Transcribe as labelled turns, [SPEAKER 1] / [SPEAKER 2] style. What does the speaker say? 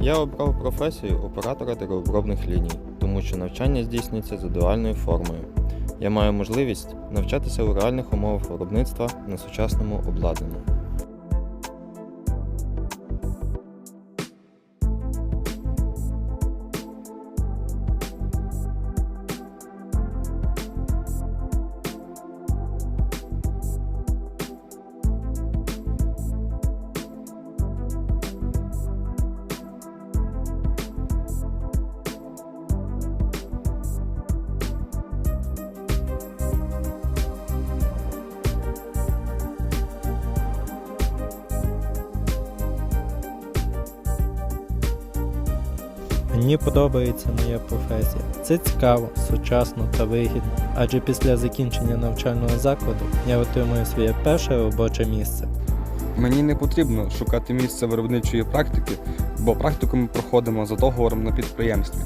[SPEAKER 1] Я обрав професію оператора деревообробних ліній, тому що навчання здійснюється за дуальною формою. Я маю можливість навчатися у реальних умовах виробництва на сучасному обладнанні.
[SPEAKER 2] Мені подобається моя професія. Це цікаво, сучасно та вигідно, адже після закінчення навчального закладу я отримую своє перше робоче місце.
[SPEAKER 3] Мені не потрібно шукати місце виробничої практики, бо практику ми проходимо за договором на підприємстві.